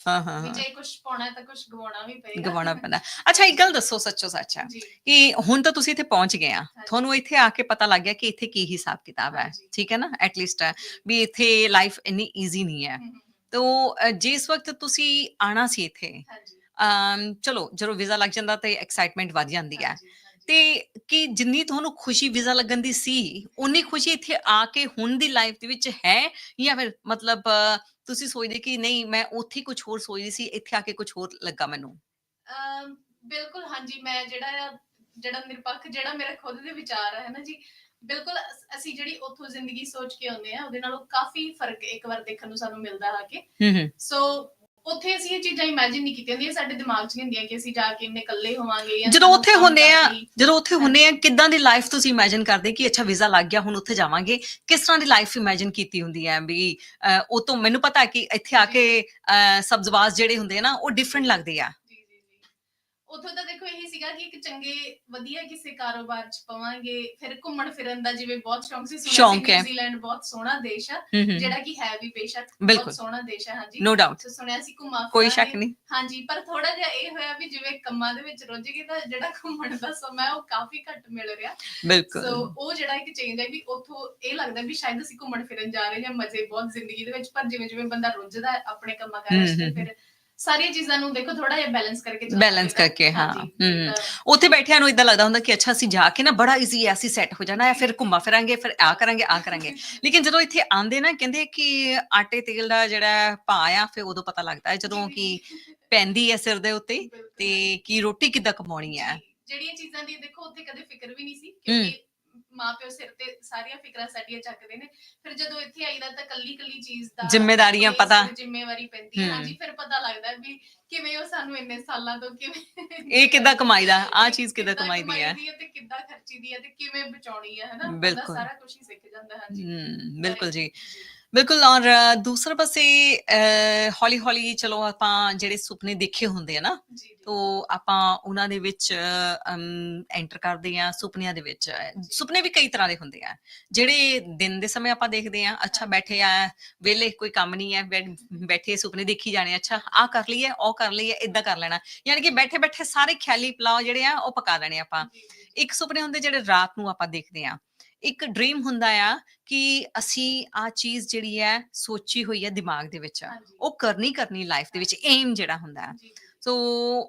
ਹਾਂ ਹਾਂ ਵੀ ਹਾਂ। ਜੇ ਕੁਝ ਪਾਉਣਾ ਹੈ ਤਾਂ ਕੁਝ ਗਵਾਉਣਾ ਵੀ ਪਏਗਾ। ਗਵਾਉਣਾ ਪੈਂਦਾ। ਅੱਛਾ ਇੱਕ ਗੱਲ ਦੱਸੋ ਸੱਚੋ ਸੱਚ ਜੀ। ਕਿ ਹੁਣ ਤਾਂ ਤੁਸੀਂ ਇੱਥੇ ਪਹੁੰਚ ਗਏ ਆ। ਤੁਹਾਨੂੰ ਇੱਥੇ ਆ ਕੇ ਪਤਾ ਲੱਗ ਗਿਆ ਕਿ ਇੱਥੇ ਕੀ ਹਿਸਾਬ ਕਿਤਾਬ ਹੈ। ਹਾਂਜੀ। ਠੀਕ ਹੈ ਨਾ? ਐਟਲੀਸਟ ਵੀ ਇੱਥੇ ਲਾਈਫ ਇੰਨੀ ਈਜ਼ੀ ਨਹੀਂ ਹੈ। ਹਮ, ਹਮ, ਤੋ ਜਿਸ ਵਕਤ ਤੁਸੀਂ ਆਣਾ ਸੀ ਇੱਥੇ ਹਾਂਜੀ। ਅਮ, ਚਲੋ ਜਦੋਂ ਵੀਜ਼ਾ ਲੱਗ ਜਾਂਦਾ ਤੇ ਐਕਸਾਈਟਮੈਂਟ ਵੱਧ ਜਾਂਦੀ ਹੈ। ਹਾਂਜੀ, ਹਾਂਜੀ। ਤੇ ਕਿ ਜਿੰਨੀ ਤੁਹਾਨੂੰ ਖੁਸ਼ੀ ਵੀਜ਼ਾ ਲੱਗਣ ਦੀ ਸੀ ਉਨੀ ਖੁਸ਼ੀ ਇੱਥੇ ਆ ਕੇ ਹੁਣ ਦੀ ਲਾਈਫ ਦੇ ਵਿੱਚ ਹੈ ਜਾਂ ਫਿਰ ਮਤਲਬ ਅ, ਤੁਸੀਂ ਸੋਚਦੇ ਕਿ ਨਹੀਂ ਮੈਂ ਉੱਥੇ ਕੁਝ ਹੋਰ ਸੋਚਦੀ ਸੀ ਇੱਥੇ ਆ ਕੇ ਕੁਝ ਹੋਰ ਲੱਗਾ ਮੈਨੂੰ। ਅਮ, ਬਿਲਕੁਲ ਹਾਂਜੀ ਮੈਂ ਜਿਹੜਾ ਆ ਜਿਹੜਾ ਨਿਰਪੱਖ ਜਿਹੜਾ ਮੇਰਾ ਖੁਦ ਦੇ ਵਿਚਾਰ ਹੈ ਨਾ ਜੀ ਬਿਲਕੁਲ ਅਸ- ਅਸੀਂ ਜਿਹੜੀ ਉੱਥੋਂ ਜ਼ਿੰਦਗੀ ਸੋਚ ਕੇ ਆਉਂਦੇ ਆ ਉਹਦੇ ਨਾਲੋਂ ਕਾਫੀ ਫ਼ਰਕ ਇੱਕ ਵਾਰ ਦੇਖਣ ਨੂੰ ਸਾਨੂੰ ਮਿਲਦਾ ਆ ਕੇ। ਹੂੰ ਹੂੰ। ਸੋ ਉੱਥੇ ਅਸੀਂ ਇਹ ਚੀਜ਼ਾਂ ਇਮੇਜਿਨ ਨਹੀਂ ਕੀਤੀਆਂ ਹੁੰਦੀਆਂ ਸਾਡੇ ਦਿਮਾਗ 'ਚ ਨਹੀਂ ਹੁੰਦੀਆਂ ਕਿ ਅਸੀਂ ਜਾ ਕੇ ਇੰਨੇ ਇਕੱਲੇ ਹੋਵਾਂਗੇ ਜਾਂ ਜਦੋਂ ਉੱਥੇ ਹੁੰਦੇ ਆ। ਜਦੋਂ ਉੱਥੇ ਹੁੰਦੇ ਆ ਕਿੱਦਾਂ ਦੀ ਲਾਈਫ ਤੁਸੀਂ ਇਮੇਜਿਨ ਕਰਦੇ ਕਿ ਅੱਛਾ ਵੀਜ਼ਾ ਲੱਗ ਗਿਆ ਹੁਣ ਉੱਥੇ ਜਾਵਾਂਗੇ ਕਿਸ ਤਰ੍ਹਾਂ ਦੀ ਲਾਈਫ ਇਮੇਜਿਨ ਕੀਤੀ ਹੁੰਦੀ ਹੈ ਵੀ ਉਹ ਤੋਂ ਮੈਨੂੰ ਪਤਾ ਕਿ ਇੱਥੇ ਆ ਕੇ ਅਹ, ਸਬਜ਼ਵਾਸ ਜਿਹੜੇ ਹੁੰਦੇ ਆ ਨਾ ਉਹ ਡਿਫਰੈਂਟ ਲੱਗਦੇ ਆ ਉੱਥੋਂ ਤਾਂ ਦੇਖੋ ਇਹੀ ਸੀਗਾ ਕਿ ਇੱਕ ਚੰਗੇ ਵਧੀਆ ਕਿਸੇ ਕਾਰੋਬਾਰ 'ਚ ਪਵਾਂਗੇ ਫਿਰ ਘੁੰਮਣ ਫਿਰਨ ਦਾ ਜਿਵੇਂ ਬਹੁਤ ਸ਼ੌਂਕ ਸੀ ਸੁਣਿਆ ਸੀ ਸ਼ੌਂਕ ਹੈ। ਨਿਊਜ਼ੀਲੈਂਡ ਬਹੁਤ ਸੋਹਣਾ ਦੇਸ਼ ਆ ਹੂੰ ਹੂੰ। ਜਿਹੜਾ ਕਿ ਹੈ ਵੀ ਬੇਸ਼ੱਕ ਬਿਲਕੁਲ। ਬਹੁਤ ਸੋਹਣਾ ਦੇਸ਼ ਹੈ ਹਾਂਜੀ। ਨੋ ਡਾਊਟ ਸੋ ਸੁਣਿਆ ਸੀ ਘੁੰਮਾ ਕੋਈ ਫਿਰਾਂਗੇ। ਸ਼ੱਕ ਨਹੀਂ। ਹਾਂਜੀ ਪਰ ਥੋੜਾ ਜਿਹਾ ਇਹ ਹੋਇਆ ਵੀ ਜਿਵੇਂ ਕੰਮਾਂ ਦੇ ਵਿੱਚ ਰੁੱਝ ਗਏ ਤਾਂ ਜਿਹੜਾ ਘੁੰਮਣ ਦਾ ਸਮਾਂ ਹੈ ਉਹ ਕਾਫੀ ਘੱਟ ਮਿਲ ਰਿਹਾ। ਸੋ ਬਿਲਕੁਲ ਉਹ ਜਿਹੜਾ ਇੱਕ ਚੇਂਜ ਹੈ ਵੀ ਉੱਥੋਂ ਇਹ ਲੱਗਦਾ ਵੀ ਸ਼ਾਇਦ ਅਸੀਂ ਘੁੰਮਣ ਫਿਰਨ ਜਾ ਰਹੇ ਜਾਂ ਮਜ਼ੇ ਬਹੁਤ ਜ਼ਿੰਦਗੀ ਦੇ ਵਿੱਚ ਪਰ ਜਿਵੇਂ ਜਿਵੇਂ ਬੰਦਾ ਰੁੱਝਦਾ ਹੈ ਆਪਣੇ ਕੰਮਾਂ ਕਾਰਾਂ ਹਮ, 'ਚ ਤੇ ਹਮ, ਫਿਰ ਸਾਰੀਆਂ ਚੀਜ਼ਾਂ ਨੂੰ ਦੇਖੋ ਥੋੜਾ ਜਿਹਾ ਬੈਲੈਂਸ ਕਰਕੇ Balance ਪਏਗਾ। ਕਰਕੇ, ਹਾਂ। ਤਾਂ ਉੱਥੇ ਬੈਠਿਆਂ ਨੂੰ ਇਦਾਂ ਲੱਗਦਾ ਹੁੰਦਾ ਕਿ ਅੱਛਾ ਅਸੀਂ ਜਾ ਕੇ ਨਾ ਬੜਾ ਈਜ਼ੀ ਹੈ ਅਸੀਂ ਸੈੱਟ ਹੋ ਜਾਣਾ ਹੈ ਫਿਰ ਘੁੰਮਾ ਫਿਰਾਂਗੇ ਫਿਰ ਆ ਕਰਾਂਗੇ ਆ ਕਰਾਂਗੇ ਲੇਕਿਨ ਜਦੋਂ ਇੱਥੇ ਆਂਦੇ ਨਾ ਕਹਿੰਦੇ ਕਿ ਆਟੇ ਤੇਲ ਦਾ ਜਿਹੜਾ ਭਾਅ ਆ ਫਿਰ ਉਦੋਂ ਪਤਾ ਲੱਗਦਾ ਹੈ ਜਦੋਂ ਕਿ ਪੈਂਦੀ ਹੈ ਸਿਰ ਦੇ ਉੱਤੇ। ਤੇ ਕੀ ਰੋਟੀ ਕਿੱਦਾਂ ਕਮਾਉਣੀ ਹੈ ਜਿਹੜੀਆਂ ਚੀਜ਼ਾਂ ਦੀ ਦੇਖੋ ਉੱਥੇ ਕਦੇ ਫਿਕਰ ਵੀ ਨਹੀਂ ਸੀ ਕਿਉਂਕਿ ਮਾਪਿਓ ਸਿਰ ਤੇ ਸਾਰੀਆਂ ਫਿਕਰਾਂ ਸਾਡੀਆਂ ਚੱਕਦੇ ਨੇ। ਫਿਰ ਜਦੋਂ ਇੱਥੇ ਆਈਦਾ ਤਾਂ ਕੱਲੀ ਕੱਲੀ ਚੀਜ਼ ਦਾ ਜ਼ਿੰਮੇਵਾਰੀਆਂ ਕੋਈ ਪਤਾ। ਜ਼ਿੰਮੇਵਾਰੀ ਪੈਂਦੀ ਹੈ। ਹਮ। ਹਾਂਜੀ ਫਿਰ ਪਤਾ ਲੱਗਦਾ ਵੀ ਕਿਵੇਂ ਉਹ ਸਾਨੂੰ ਇੰਨੇ ਸਾਲਾਂ ਤੋਂ ਕਿਵੇਂ ਇਹ ਕਿੱਦਾਂ ਕਮਾਈਦਾ? ਆ ਚੀਜ਼ ਕਿੱਦਾਂ ਕਮਾਈਦੀ ਹੈ? ਤੇ ਕਿੱਦਾਂ ਖਰਚੀਦੀ ਹੈ ਤੇ ਕਿਵੇਂ ਬਚਾਉਣੀ ਹੈ ਹਨਾ? ਬੰਦਾ ਬਿਲਕੁਲ। ਸਾਰਾ ਕੁਝ ਹੀ ਸਿੱਖ ਜਾਂਦਾ ਹੈ ਹਾਂਜੀ। ਹਮ ਬਿਲਕੁਲ ਜੀ। ਬਿਲਕੁਲ ਔਰ ਦੂਸਰੇ ਪਾਸੇ ਹੌਲੀ ਹੌਲੀ ਚਲੋ ਆਪਾਂ ਜਿਹੜੇ ਸੁਪਨੇ ਦੇਖੇ ਹੁੰਦੇ ਆ ਨਾ ਤੋ ਆਪਾਂ ਉਹਨਾਂ ਦੇ ਵਿੱਚ ਐਂਟਰ ਕਰਦੇ ਆ ਸੁਪਨਿਆਂ ਦੇ ਵਿੱਚ। ਸੁਪਨੇ ਵੀ ਕਈ ਤਰ੍ਹਾਂ ਦੇ ਹੁੰਦੇ ਆ। ਜਿਹੜੇ ਦਿਨ ਦੇ ਸਮੇਂ ਆਪਾਂ ਦੇਖਦੇ ਆ ਅੱਛਾ ਬੈਠੇ ਆ ਵਿਹਲੇ ਕੋਈ ਕੰਮ ਨਹੀਂ ਹੈ ਬੈਠੇ ਸੁਪਨੇ ਦੇਖੀ ਜਾਣੇ ਅੱਛਾ ਆ ਕਰ ਲਈਏ ਉਹ ਕਰ ਲਈਏ ਇਦਾਂ ਕਰ ਲੈਣਾ। ਯਾਨੀ ਕਿ ਬੈਠੇ ਬੈਠੇ ਸਾਰੇ ਖਿਆਲੀ ਪਲਾਓ ਜਿਹੜੇ ਆ ਉਹ ਪਕਾ ਲੈਣੇ ਆਪਾਂ। ਇੱਕ ਸੁਪਨੇ ਹੁੰਦੇ ਜਿਹੜੇ ਰਾਤ ਨੂੰ ਆਪਾਂ ਦੇਖਦੇ ਆ ਇੱਕ ਡ੍ਰੀਮ ਹੁੰਦਾ ਆ ਕਿ ਅਸੀਂ ਆ ਚੀਜ਼ ਜਿਹੜੀ ਹੈ ਸੋਚੀ ਹੋਈ ਹੈ ਦਿਮਾਗ ਦੇ ਵਿੱਚ। ਉਹ ਕਰਨੀ ਕਰਨੀ ਲਾਈਫ ਦੇ ਵਿੱਚ ਏਮ ਜਿਹੜਾ ਹੁੰਦਾ ਹੈ। ਸੋ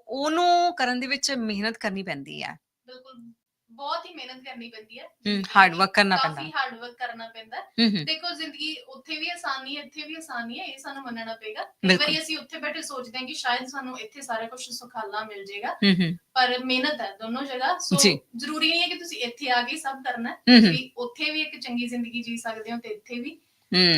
ਉਹਨੂੰ ਕਰਨ ਦੇ ਵਿੱਚ ਮਿਹਨਤ ਕਰਨੀ ਪੈਂਦੀ ਹੈ ਬਿਲਕੁਲ ਬਹੁਤ ਹੀ ਮਿਹਨਤ ਕਰਨੀ ਪੈਂਦੀ ਹੈ ਹਮ, hard work ਕਰਨਾ ਕਾਫੀ ਪੈਂਦਾ। ਹਾਰਡ ਵਰਕ ਕਰਨਾ ਪੈਂਦਾ। ਦੇਖੋ ਜ਼ਿੰਦਗੀ ਉੱਥੇ ਵੀ ਆਸਾਨ ਹੈ ਇੱਥੇ ਵੀ ਆਸਾਨ ਹੈ ਇਹ ਸਾਨੂੰ ਮੰਨਣਾ ਪਏਗਾ। ਕਈ। ਵਾਰੀ ਅਸੀਂ ਉੱਥੇ ਬੈਠੇ ਸੋਚਦੇ ਹਾਂ ਕਿ ਸ਼ਾਇਦ ਸਾਨੂੰ ਇੱਥੇ ਸਾਰਾ ਕੁਝ ਸੁਖਾਲਾ ਮਿਲ ਜਾਏਗਾ ਹਮ ਹਮ, ਪਰ ਮਿਹਨਤ ਹੈ ਦੋਨੋਂ ਜਗ੍ਹਾ। ਸੋ। ਜ਼ਰੂਰੀ ਨਹੀਂ ਹੈ ਕਿ ਤੁਸੀਂ ਇੱਥੇ ਆ ਕੇ ਸਭ ਕਰਨਾ ਤੁਸੀਂ ਉੱਥੇ ਵੀ ਇੱਕ ਚੰਗੀ ਜ਼ਿੰਦਗੀ ਜੀ ਸਕਦੇ ਹੋ ਤੇ ਇੱਥੇ ਵੀ।